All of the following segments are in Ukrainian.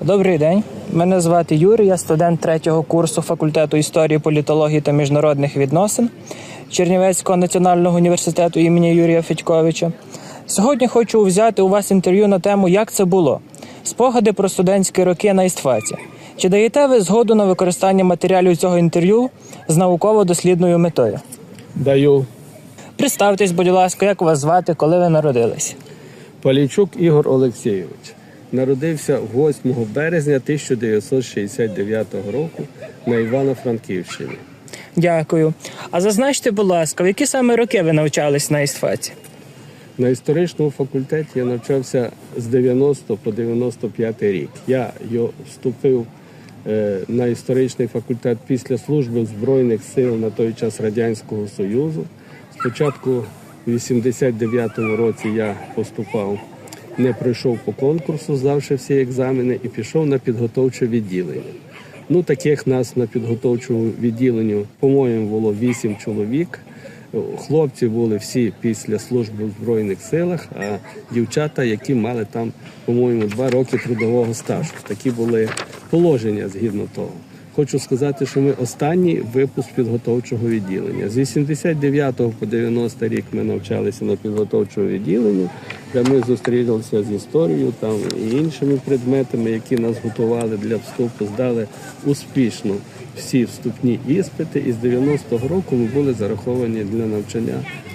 Добрий день. Мене звати Юрій, я студент третього курсу факультету історії, політології та міжнародних відносин Чернівецького національного університету імені Юрія Федьковича. Сьогодні хочу взяти у вас інтерв'ю на тему Як це було? Спогади про студентські роки на істфаці. Чи даєте ви згоду на використання матеріалів цього інтерв'ю з науково-дослідною метою? Даю Представтесь, будь ласка, як вас звати, коли ви народились? Полійчук Ігор Олексійович. Народився 8 березня 1969 року на Івано-Франківщині. Дякую. А зазначте, будь ласка, в які саме роки ви навчались на істфаці? На історичному факультеті я навчався з 90 по 95 рік. Я вступив е, на історичний факультет після служби в Збройних сил на той час Радянського Союзу. Спочатку в 89-му році я поступав, не пройшов по конкурсу, здавши всі екзамени, і пішов на підготовче відділення. Ну, таких нас на підготовчому відділенні, по-моєму, було 8 чоловік. Хлопці були всі після служби в Збройних силах, а дівчата, які мали там, по-моєму, два роки трудового стажу. Такі були положення згідно того. Хочу сказати, що ми останній випуск підготовчого відділення. З 89 по 90 рік ми навчалися на підготовчому відділенні, де ми зустрілися з історією там і іншими предметами, які нас готували для вступу, здали успішно всі вступні іспити. І з 90-го року ми були зараховані для навчання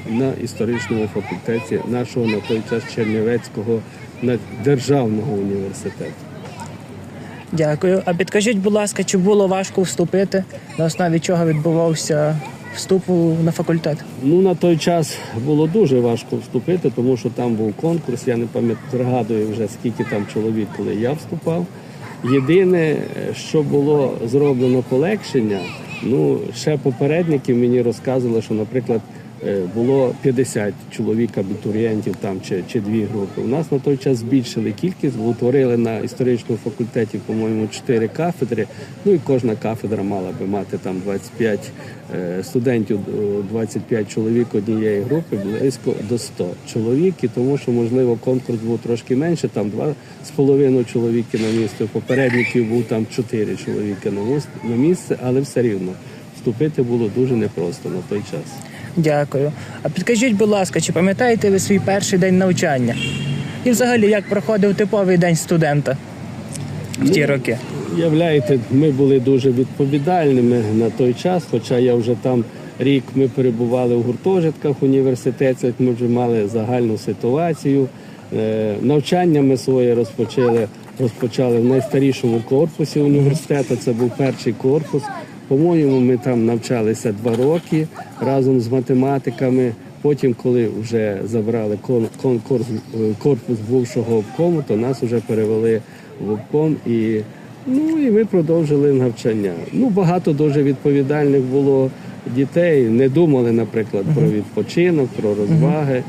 на історичному факультеті нашого на той час Чернівецького державного університету. Дякую. А підкажіть, будь ласка, чи було важко вступити, на основі чого відбувався вступ на факультет? Ну на той час було дуже важко вступити, тому що там був конкурс. Я не пам'ятаю, пригадую вже скільки там чоловік, коли я вступав. Єдине, що було зроблено полегшення, ну ще попередники мені розказували, що, наприклад, було 50 чоловік абітурієнтів там чи, чи дві групи. У нас на той час збільшили кількість, утворили на історичному факультеті, по-моєму, 4 кафедри. Ну і кожна кафедра мала би мати там 25 е, студентів, е, 25 чоловік однієї групи, близько до 100 чоловік. І тому що, можливо, конкурс був трошки менше, там два з половиною чоловіки на місце. Попередників був там 4 чоловіки на місце, але все рівно вступити було дуже непросто на той час. Дякую. А підкажіть, будь ласка, чи пам'ятаєте ви свій перший день навчання? І взагалі, як проходив типовий день студента в ті роки? Являєте, ми були дуже відповідальними на той час, хоча я вже там рік ми перебували в гуртожитках університетських, ми вже мали загальну ситуацію. Е, Навчання ми своє розпочали, розпочали в найстарішому корпусі університету. Це був перший корпус. По-моєму, ми там навчалися два роки разом з математиками. Потім, коли вже забрали конкурс, е, корпус бувшого обкому, то нас вже перевели в обком і ну і ми продовжили навчання. Ну багато дуже відповідальних було дітей. Не думали, наприклад, про відпочинок, про розваги.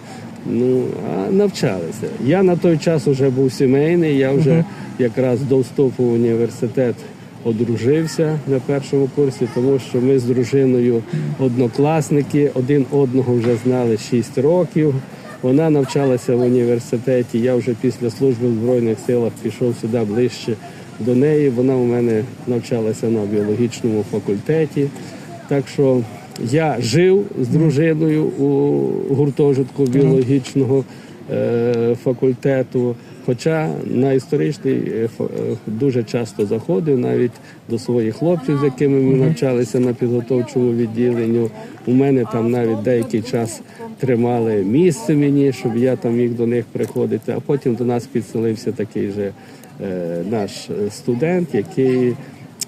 Ну а навчалися. Я на той час вже був сімейний. Я вже якраз до вступу в університет одружився на першому курсі, тому що ми з дружиною однокласники, один одного вже знали 6 років. Вона навчалася в університеті. Я вже після служби в Збройних силах пішов сюди ближче до неї. Вона у мене навчалася на біологічному факультеті. Так що я жив з дружиною у гуртожитку біологічного факультету. Хоча на історичний е, е, дуже часто заходив навіть до своїх хлопців, з якими ми навчалися на підготовчому відділенню. У мене там навіть деякий час тримали місце мені, щоб я там міг до них приходити. А потім до нас підселився такий же е, наш е, студент, який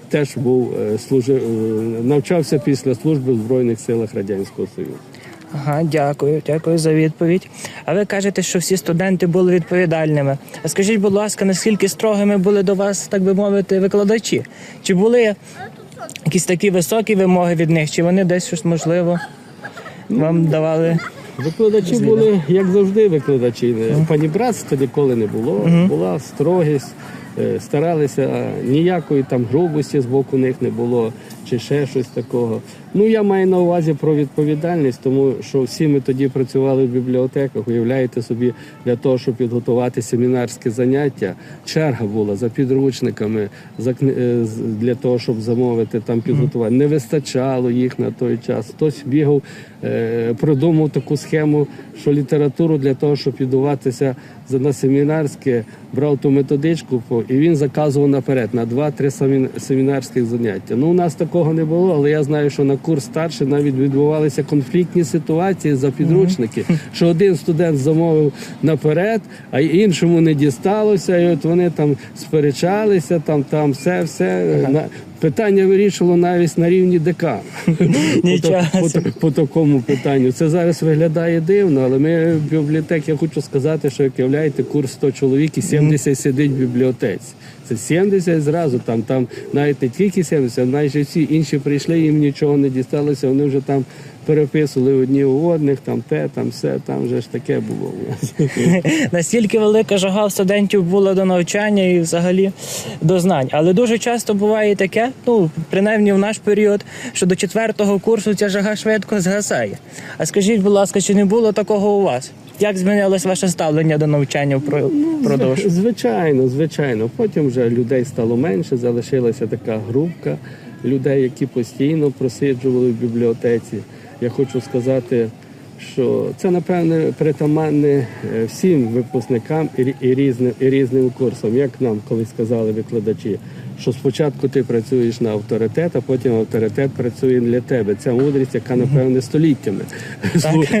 теж був е, служив, е, навчався після служби в Збройних силах Радянського Союзу. Ага, дякую, дякую за відповідь. А ви кажете, що всі студенти були відповідальними. А скажіть, будь ласка, наскільки строгими були до вас, так би мовити, викладачі? Чи були якісь такі високі вимоги від них, чи вони десь щось можливо вам давали? Викладачі були, як завжди, викладачі. Панібратства ніколи не було. Була строгість, е, старалися ніякої там грубості з боку них не було. Чи ще щось такого. Ну я маю на увазі про відповідальність, тому що всі ми тоді працювали в бібліотеках. Уявляєте собі, для того, щоб підготувати семінарське заняття, черга була за підручниками, за е, для того, щоб замовити там підготувати. Не вистачало їх на той час. Хтось бігав, е, продумав таку схему, що літературу для того, щоб підготуватися за на семінарське, брав ту методичку і він заказував наперед на 2-3 семін- семінарських заняття. Ну, у нас такого не було, але я знаю, що на курс старший навіть відбувалися конфліктні ситуації за підручники, що один студент замовив наперед, а іншому не дісталося, і от вони там сперечалися, там, там все, все. На, питання вирішило навіть на рівні. Нічого По, по, по такому питанню. Це зараз виглядає дивно, але ми в бібліотеці, я хочу сказати, що як являєте курс 100 чоловік і 70 сидить в бібліотеці. Це 70 зразу, там, там навіть не тільки 70, а майже всі інші прийшли, їм нічого не дісталося, вони вже там переписували одні у одних, там те, там все, там вже ж таке було. Настільки велика жага в студентів була до навчання і взагалі до знань. Але дуже часто буває таке, ну принаймні в наш період, що до четвертого курсу ця жага швидко згасає. А скажіть, будь ласка, чи не було такого у вас? Як змінилось ваше ставлення до навчання впро- впродовж? Звичайно, звичайно. Потім вже людей стало менше, залишилася така групка людей, які постійно просиджували в бібліотеці. Я хочу сказати, що це напевне притаманне е, всім випускникам і, і різним і різним курсам, як нам колись сказали викладачі. Що спочатку ти працюєш на авторитет, а потім авторитет працює для тебе. Ця мудрість, яка напевне століттями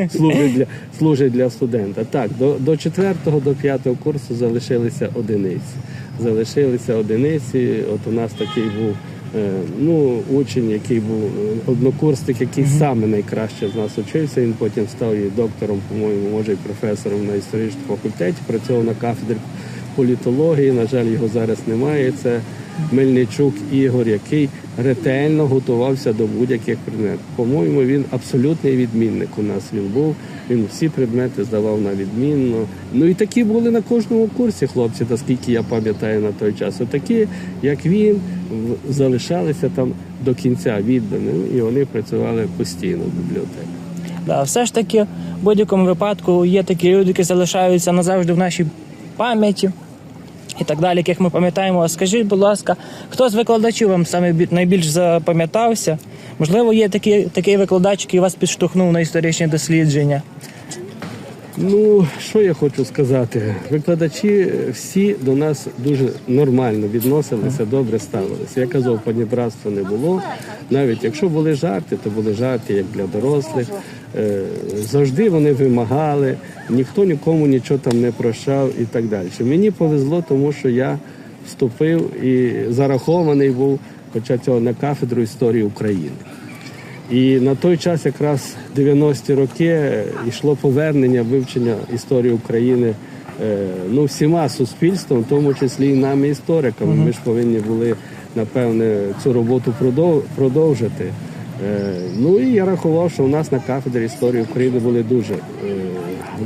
служить для служить для студента. Так, до, до четвертого, до п'ятого курсу залишилися одиниці. Залишилися одиниці. От у нас такий був е, ну, учень, який був е, однокурсник, який саме найкраще з нас учився. Він потім став і доктором, по-моєму, може і професором на історичному факультеті. Працював на кафедрі політології. На жаль, його зараз немає. Це Мельничук Ігор, який ретельно готувався до будь-яких предметів. По-моєму, він абсолютний відмінник у нас він був. Він всі предмети здавав на відмінно. Ну і такі були на кожному курсі хлопці, наскільки я пам'ятаю на той час. Отакі, як він, залишалися там до кінця відданими, і вони працювали постійно в бібліотеці. Да, все ж таки, в будь-якому випадку є такі люди, які залишаються назавжди в нашій пам'яті і так далі, яких ми пам'ятаємо. А Скажіть, будь ласка, хто з викладачів вам саме бі- найбільш запам'ятався? Можливо, є такий, такий викладач, який вас підштовхнув на історичні дослідження. Ну, що я хочу сказати? Викладачі всі до нас дуже нормально відносилися, добре ставилися. Я казав, панібратства не було. Навіть якщо були жарти, то були жарти як для дорослих. Е, Завжди вони вимагали, ніхто нікому нічого там не прощав і так далі. Мені повезло, тому що я вступив і зарахований був, хоча цього на кафедру історії України. І на той час, якраз 90-ті роки, йшло повернення вивчення історії України е, ну, всіма суспільством, в тому числі і нами, істориками. Ми ж повинні були, напевне, цю роботу продовжити. Е, Ну і я рахував, що у нас на кафедрі історії України були дуже е,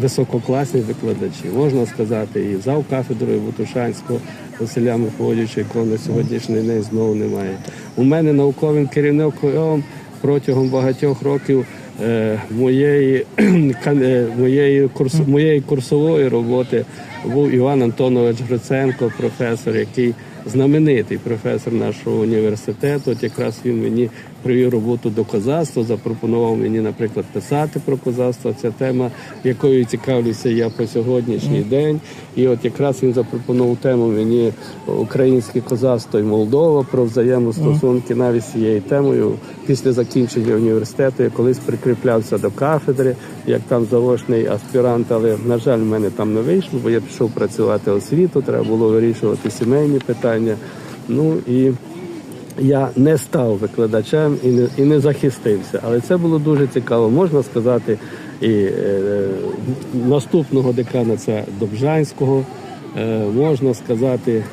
висококласні викладачі. Можна сказати, і зав кафедрою Бутушанського Василя Мефодійовича, якого на сьогоднішній день знову немає. У мене науковим керівником протягом багатьох років е, моєї, моєї, курс, моєї курсової роботи був Іван Антонович Гриценко, професор, який знаменитий професор нашого університету. От якраз він мені привів роботу до козацтва, запропонував мені, наприклад, писати про козацтво. Це тема, якою цікавлюся я по сьогоднішній день. І от якраз він запропонував тему мені українське козацтво і Молдова про взаємостосунки навіть з цією темою. Після закінчення університету я колись прикріплявся до кафедри, як там заочний аспірант, але на жаль, в мене там не вийшло, бо я пішов працювати освіту, треба було вирішувати сімейні питання. Ну і я не став викладачем і не, і не захистився. Але це було дуже цікаво. Можна сказати, і е, наступного декана це Добжанського, е, можна сказати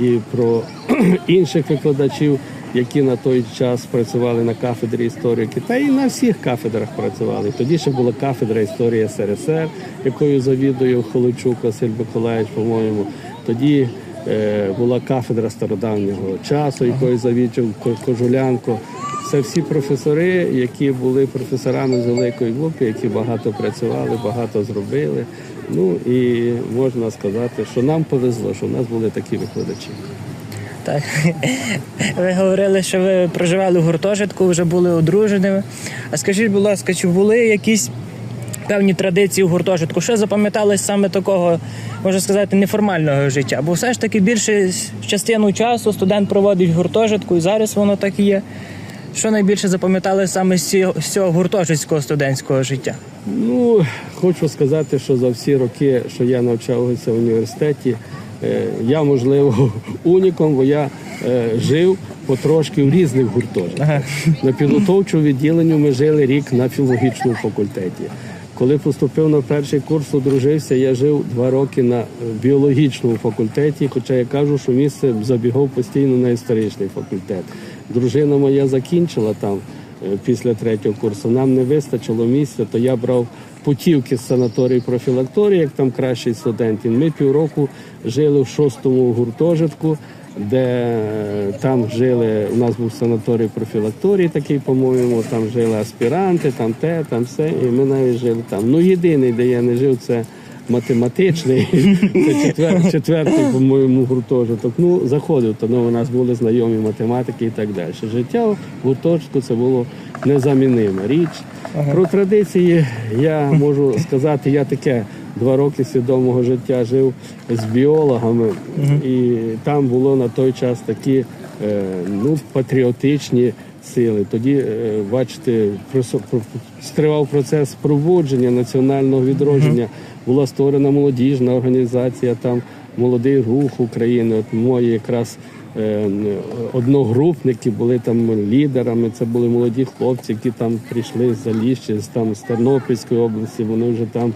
і про інших викладачів, які на той час працювали на кафедрі історики, та і на всіх кафедрах працювали. Тоді ще була кафедра історії СРСР, якою завідує Холодчук Василь Миколаївич, по-моєму. Тоді була кафедра стародавнього часу, якою завідував Ко- Кожулянко. це всі професори, які були професорами з великої групи, які багато працювали, багато зробили. Ну і можна сказати, що нам повезло, що в нас були такі викладачі. Так. Ви говорили, що ви проживали в гуртожитку, вже були одруженими. А скажіть, будь ласка, чи були якісь певні традиції в гуртожитку? Що запам'яталось саме такого, можна сказати, неформального життя? Бо все ж таки більше частину часу студент проводить в гуртожитку, і зараз воно так і є. Що найбільше запам'ятали саме з цього, гуртожитського студентського життя? Ну, хочу сказати, що за всі роки, що я навчався в університеті, е, я, можливо, уніком, бо я е, жив потрошки в різних гуртожитках. Ага. На підготовчому відділенні ми жили рік на філологічному факультеті. Коли поступив на перший курс, одружився, я жив два роки на е, біологічному факультеті, хоча я кажу, що місце забігав постійно на історичний факультет. Дружина моя закінчила там е, після третього курсу. Нам не вистачило місця, то я брав путівки з санаторії профілакторії, як там кращий студент. Ми півроку жили в шостому гуртожитку де там жили, у нас був санаторій профілакторій такий, по-моєму, там жили аспіранти, там те, там все, і ми навіть жили там. Ну, єдиний, де я не жив, це математичний, це четвер, четвертий, по-моєму, гуртожиток. Ну, заходив, то ну, у нас були знайомі математики і так далі. Життя в гуртожитку це було незамінима річ. Про традиції я можу сказати, я таке два роки свідомого життя жив з біологами, і там було на той час такі е, ну, патріотичні сили. Тоді, е, бачите, стривав процес пробудження національного відродження. Була створена молодіжна організація, там молодий рух України. От мої якраз е, одногрупники були там лідерами. Це були молоді хлопці, які там прийшли з Заліща, з там з Тернопільської області. Вони вже там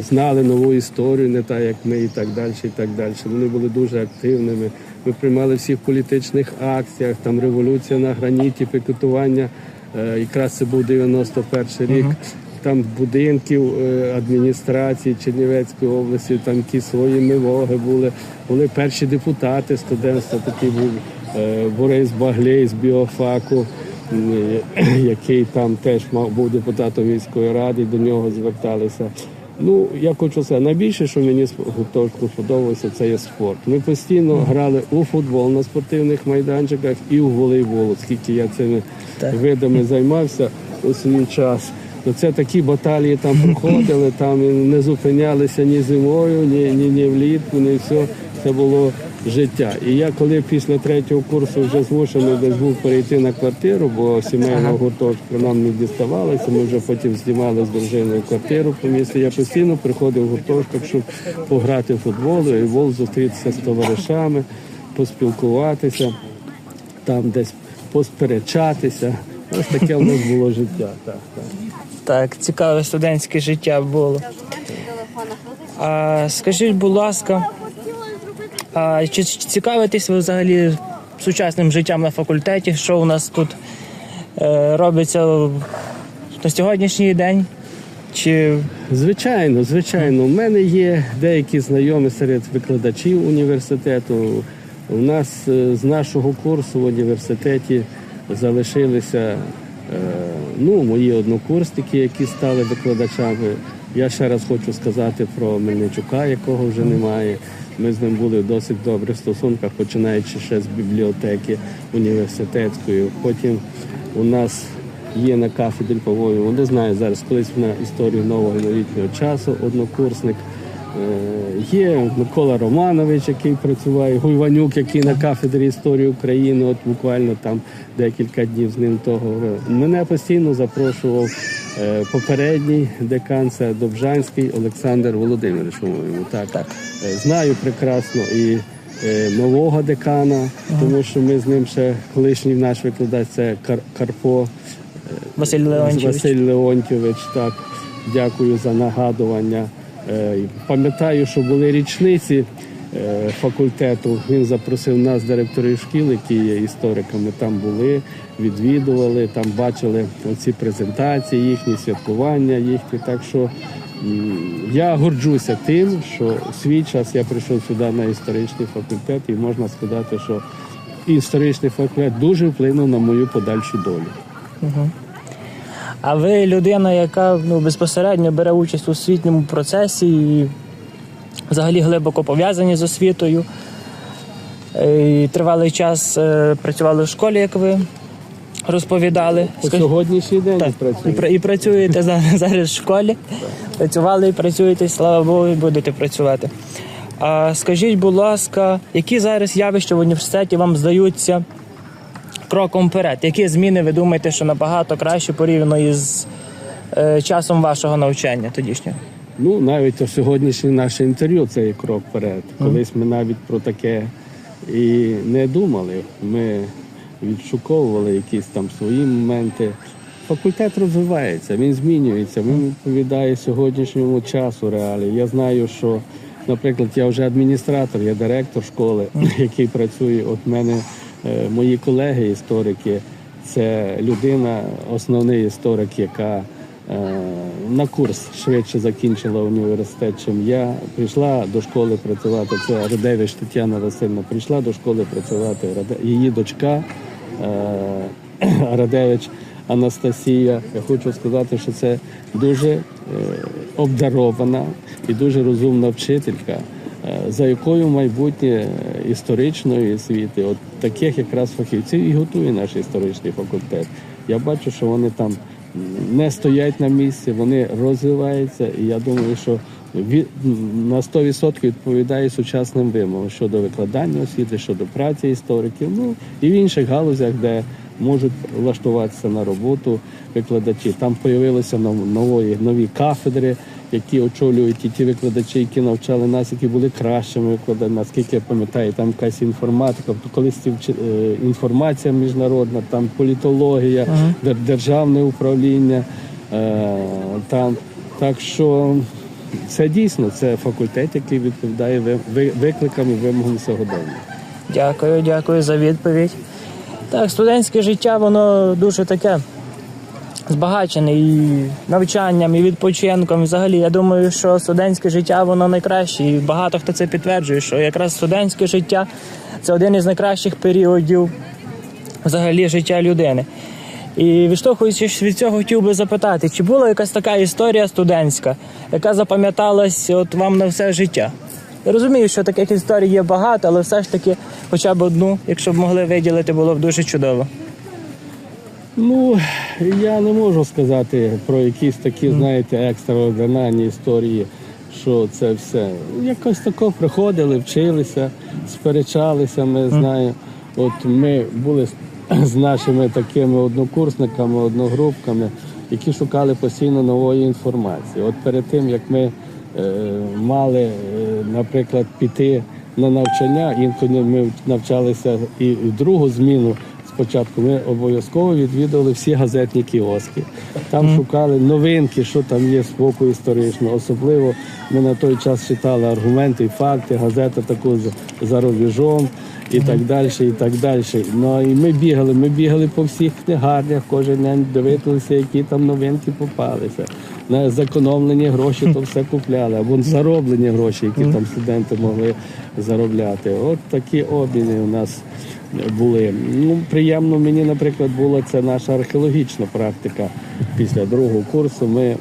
знали нову історію, не так як ми, і так далі. І так далі. Вони були дуже активними. Ми приймали всіх політичних акціях, там революція на граніті, пікетування. Е, Якраз це був 91 рік. Там будинків е, адміністрації Чернівецької області, там які свої вимоги були. Були перші депутати студентства, такий був е, Борис Баглей з біофаку, е, який там теж мав був депутатом міської ради, до нього зверталися. Ну, я хочу сказати, найбільше, що мені сподобалося, це є спорт. Ми постійно грали у футбол на спортивних майданчиках і у волейбол, оскільки я цими Так. видами займався у свій час. То це такі баталії там проходили, там не зупинялися ні зимою, ні, ні, ні влітку, ні все. Це було життя. І я коли після третього курсу вже змушений десь був перейти на квартиру, бо сімейного гуртожитку нам не діставалося. Ми вже потім знімали з дружиною квартиру по місті. Я постійно приходив в гуртожиток, щоб пограти в футбол, волейбол, зустрітися з товаришами, поспілкуватися, там десь посперечатися. Ось таке в нас було життя. Так, так. Так, цікаве студентське життя було. А скажіть, будь ласка, а чи цікавитесь ви взагалі сучасним життям на факультеті? Що у нас тут е, робиться на сьогоднішній день? Чи Звичайно, звичайно. У мене є деякі знайомі серед викладачів університету. У нас е, з нашого курсу в університеті залишилися е, ну, мої однокурсники, які стали викладачами. Я ще раз хочу сказати про Мельничука, якого вже немає. Ми з ним були в досить добрих стосунках, починаючи ще з бібліотеки університетської. Потім у нас є на кафедрі, по-моєму, не знаю зараз, колись на історію нового новітнього часу, однокурсник. Є Микола Романович, який працює, Гуйванюк, який на кафедрі історії України, от буквально там декілька днів з ним того. Мене постійно запрошував е, попередній декан, це Добжанський Олександр Володимирович, по-моєму. Так. Так. Е, Знаю прекрасно і е, нового декана, тому що ми з ним ще колишній наш викладач це Кар- Карпо. Василь Леонтьович? Василь Леонтьович, так. Дякую за нагадування. Е, Пам'ятаю, що були річниці е, факультету. Він запросив нас, директорів шкіл, які є істориками, там були, відвідували, там бачили оці презентації, їхні святкування, їхні. Так що я горджуся тим, що свій час я прийшов сюди на історичний факультет, і можна сказати, що історичний факультет дуже вплинув на мою подальшу долю. А ви людина, яка ну, безпосередньо бере участь у освітньому процесі і взагалі глибоко пов'язані з освітою. Е, І тривалий час е, працювали в школі, як ви розповідали. По сьогоднішній день Так, і, працюю. і працюєте за- зараз в школі. Працювали і працюєте, слава Богу, і будете працювати. А скажіть, будь ласка, які зараз явища в університеті вам здаються кроком вперед? Які зміни ви думаєте, що набагато краще порівняно із е, часом вашого навчання тодішнього? Ну, навіть о сьогоднішнє наше інтерв'ю це є крок вперед. Колись ми навіть про таке і не думали. Ми відшуковували якісь там свої моменти. Факультет розвивається, він змінюється, він відповідає сьогоднішньому часу реалії. Я знаю, що, наприклад, я вже адміністратор, я директор школи, який працює. От мене мої колеги, історики, це людина, основний історик, яка е, на курс швидше закінчила університет, чим я. Прийшла до школи працювати. Це Радевич Тетяна Васильівна. Прийшла до школи працювати. Її дочка е, Радевич Анастасія. Я хочу сказати, що це дуже е, обдарована і дуже розумна вчителька. Е, За якою майбутнє е, історичної освіти, от таких якраз фахівців і готує наш історичний факультет. Я бачу, що вони там не стоять на місці, вони розвиваються, і я думаю, що від, на 100% відповідає сучасним вимогам щодо викладання освіти, щодо праці істориків, ну і в інших галузях, де можуть влаштуватися на роботу викладачі. Там з'явилися нові, нові кафедри, які очолюють і ті викладачі, які навчали нас, які були кращими викладачами. Наскільки я пам'ятаю, там якась інформатика, колись е, інформація міжнародна, там політологія, дер- державне управління. е, Там так що це дійсно це факультет, який відповідає ви- ви- викликам і вимогам сьогодення. Дякую, дякую за відповідь. Так, студентське життя, воно дуже таке збагачене і навчанням, і відпочинком. І Взагалі, я думаю, що студентське життя воно найкраще. І багато хто це підтверджує, що якраз студентське життя це один із найкращих періодів взагалі життя людини. І відштовхуючись від цього, хотів би запитати, чи була якась така історія студентська, яка запам'яталась от вам на все життя? Я розумію, що таких історій є багато, але все ж таки, хоча б одну, якщо б могли виділити, було б дуже чудово. Ну, я не можу сказати про якісь такі, знаєте, екстраординарні історії, що це все. Якось тако приходили, вчилися, сперечалися, ми знаю. От ми були з- з нашими такими однокурсниками, одногрупками, які шукали постійно нової інформації. От перед тим, як ми е, мали, е, наприклад, піти на навчання, інколи ми навчалися і в другу зміну. Спочатку ми обов'язково відвідували всі газетні кіоски. Там шукали новинки, що там є з боку історичного. Особливо ми на той час читали аргументи і факти, газета таку за- рубежом і так далі, і так далі. Ну і ми бігали, ми бігали по всіх книгарнях, кожен день дивилися, які там новинки попалися. На зекономлені гроші то все купляли, або зароблені гроші, які там студенти могли заробляти. От такі обміни у нас були. Ну, приємно мені, наприклад, була це наша археологічна практика. Після другого курсу ми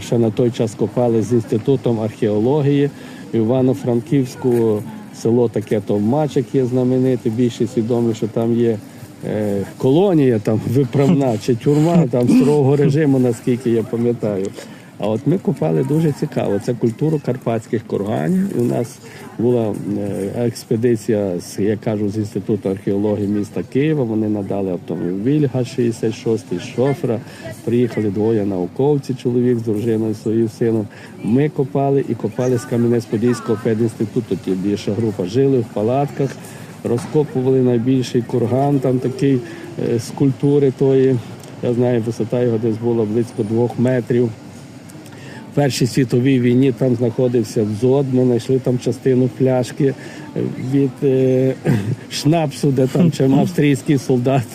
ще на той час копали з інститутом археології Івано-Франківську село таке Товмач, яке знамените, більше свідомі, що там є. е, Колонія там виправна чи тюрма там строгого режиму, наскільки я пам'ятаю. А от ми купали дуже цікаво. Це культуру карпатських курганів. У нас була е, експедиція з, я кажу, з інституту археології міста Києва. Вони надали автомобіль ГАЗ-66 з шофера. Приїхали двоє науковців, чоловік з дружиною своїм сином. Ми копали і копали з Кам'янець-Подільського педінституту. Ті більша група жили в палатках, розкопували найбільший курган, там такий е, з культури тої. Я знаю, висота його десь була близько двох метрів. Першій світовій війні там знаходився дзот, ми знайшли там частину пляшки е, від е, шнапсу, де там чим австрійський солдат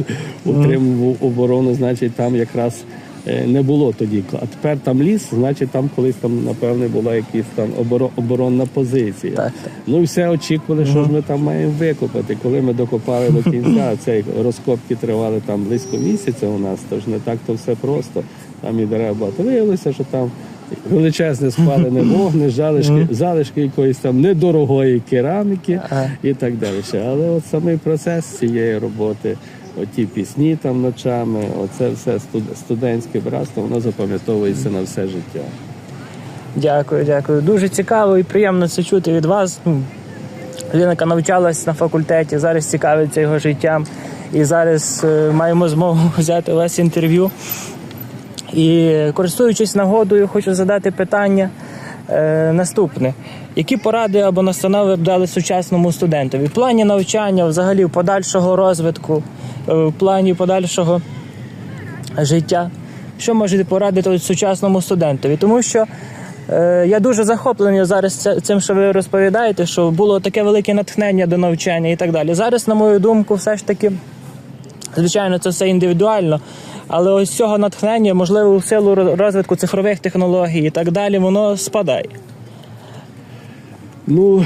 утримував оборону, значить там якраз е, не було тоді. А тепер там ліс, значить там колись там, напевне, була якась там оборонна позиція. Так. Ну і все очікували, що ж ми там маємо викопати. Коли ми докопали до кінця, цей розкопки тривали там близько місяця у нас, тож не так то все просто. Там і дерева. Виявилося, що там величезне спалене вогне, залишки, залишки якоїсь там недорогої кераміки і так далі. Але от самий процес цієї роботи, оті пісні там ночами, оце все студентське братство, воно запам'ятовується на все життя. Дякую, дякую. Дуже цікаво і приємно це чути від вас. Ну, Людина, яка навчалась на факультеті, зараз цікавиться його життям. І зараз е, маємо змогу взяти у вас інтерв'ю. І користуючись нагодою, хочу задати питання е, наступне: які поради або настанови б дали сучасному студентові в плані навчання, взагалі в подальшого розвитку, е, в плані подальшого життя. Що можете порадити сучасному студентові? Тому що е, я дуже захоплений зараз цим, що ви розповідаєте, що було таке велике натхнення до навчання і так далі. Зараз, на мою думку, все ж таки, звичайно, це все індивідуально. Але ось цього натхнення, можливо, в силу розвитку цифрових технологій і так далі, воно спадає. Ну,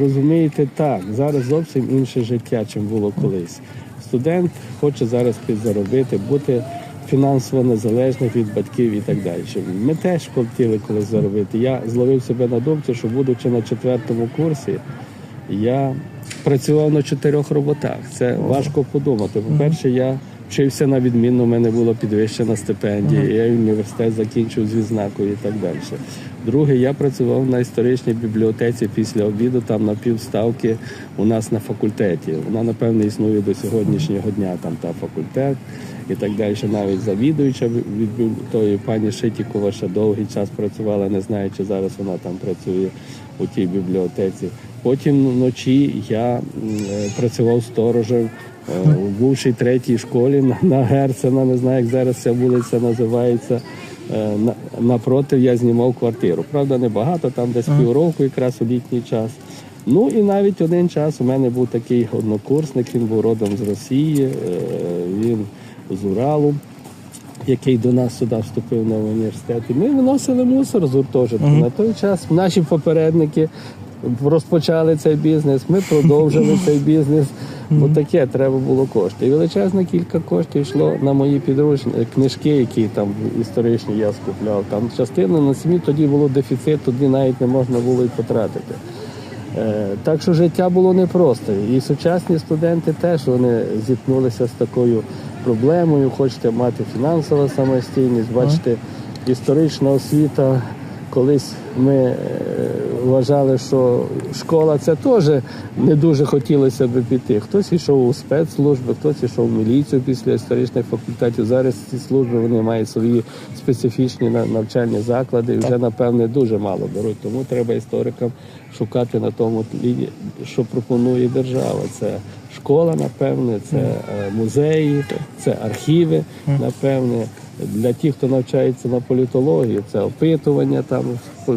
розумієте, так, зараз зовсім інше життя, чим було колись. Студент хоче зараз підзаробити, бути фінансово незалежним від батьків і так далі. Ми теж хотіли колись заробити. Я зловив себе на думці, що будучи на четвертому курсі, я працював на чотирьох роботах. Це важко подумати. По-перше, я вчився на відмінно, у мене була підвищена стипендія, я університет закінчив з відзнакою і так далі. Друге, я працював на історичній бібліотеці після обіду, там на півставки у нас на факультеті. Вона, напевне, існує до сьогоднішнього дня, там та факультет і так далі. Навіть завідуюча від тої пані Шитікова ще довгий час працювала, не знаю, чи зараз вона там працює у тій бібліотеці. Потім вночі я е, працював сторожем е, у бувшій третій школі на, на Герцена, не знаю, як зараз ця вулиця називається. Е, на- Напроти я знімав квартиру. Правда, не багато, там десь півроку, якраз у літній час. Ну і навіть один час у мене був такий однокурсник, він був родом з Росії, він з Уралу, який до нас сюди вступив на університет. І ми виносили мусор з гуртожитку. На той час наші попередники розпочали цей бізнес, ми продовжили цей бізнес. Бо таке треба було кошти. І величезна кілька коштів йшло на мої підручні книжки, які там історичні я скупляв. Там частина на сім'ї тоді було дефіцит, тоді навіть не можна було і потратити. Е, Так що життя було непросте. І сучасні студенти теж вони зіткнулися з такою проблемою. Хочете мати фінансову самостійність, бачите, історична освіта. Колись ми е, вважали, що школа це теж не дуже хотілося би піти. Хтось йшов у спецслужби, хтось йшов в міліцію після історичних факультетів. Зараз ці служби вони мають свої специфічні на- навчальні заклади і вже напевне дуже мало беруть. Тому треба історикам шукати на тому тлі, що пропонує держава. Це школа, напевне, це е, музеї, це архіви, напевне. Для тих, хто навчається на політології, це опитування там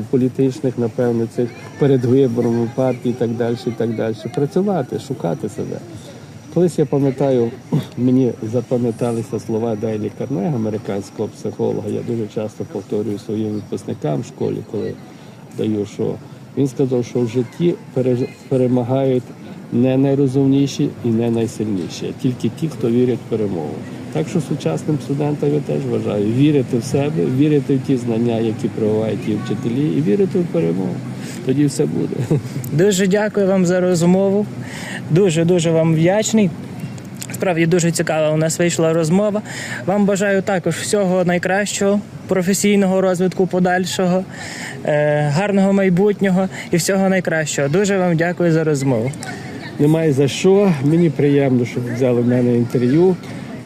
політичних, напевне, цих перед виборами партій і так далі, і так далі. Працювати, шукати себе. Колись я пам'ятаю, мені запам'яталися слова Дейлі Карнега, американського психолога. Я дуже часто повторюю своїм випускникам в школі, коли даю, що він сказав, що в житті перемагають не найрозумніші і не найсильніші, а тільки ті, хто вірять в перемогу. Так що сучасним студентам я теж вважаю вірити в себе, вірити в ті знання, які прививають ті вчителі, і вірити в перемогу. Тоді все буде. Дуже дякую вам за розмову. Дуже дуже вам вдячний. Справді дуже цікава у нас вийшла розмова. Вам бажаю також всього найкращого, професійного розвитку подальшого, е, гарного майбутнього і всього найкращого. Дуже вам дякую за розмову. Немає за що. Мені приємно, що ви взяли в мене інтерв'ю.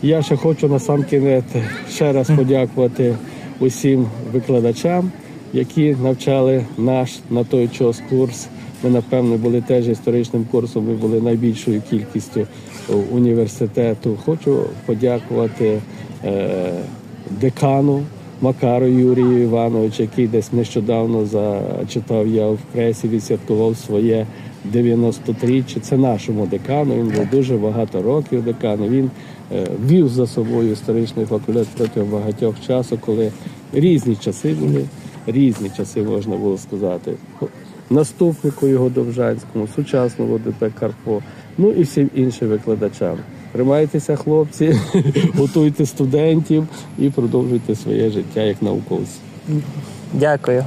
Я ще хочу на сам кінець ще раз подякувати усім викладачам, які навчали наш на той час курс. Ми, напевно, були теж історичним курсом, ми були найбільшою кількістю університету. Хочу подякувати е, декану Макару Юрію Івановичу, який десь нещодавно зачитав я в пресі, відсвяткував своє 93 Це нашому декану. Він був дуже багато років деканом. Він вів за собою історичний факультет протягом багатьох часу, коли різні часи були, різні часи можна було сказати. Наступнику його Довжанському, сучасному ДП Карпо, ну і всім іншим викладачам. Тримайтеся, хлопці, готуйте студентів і продовжуйте своє життя як науковці. Дякую.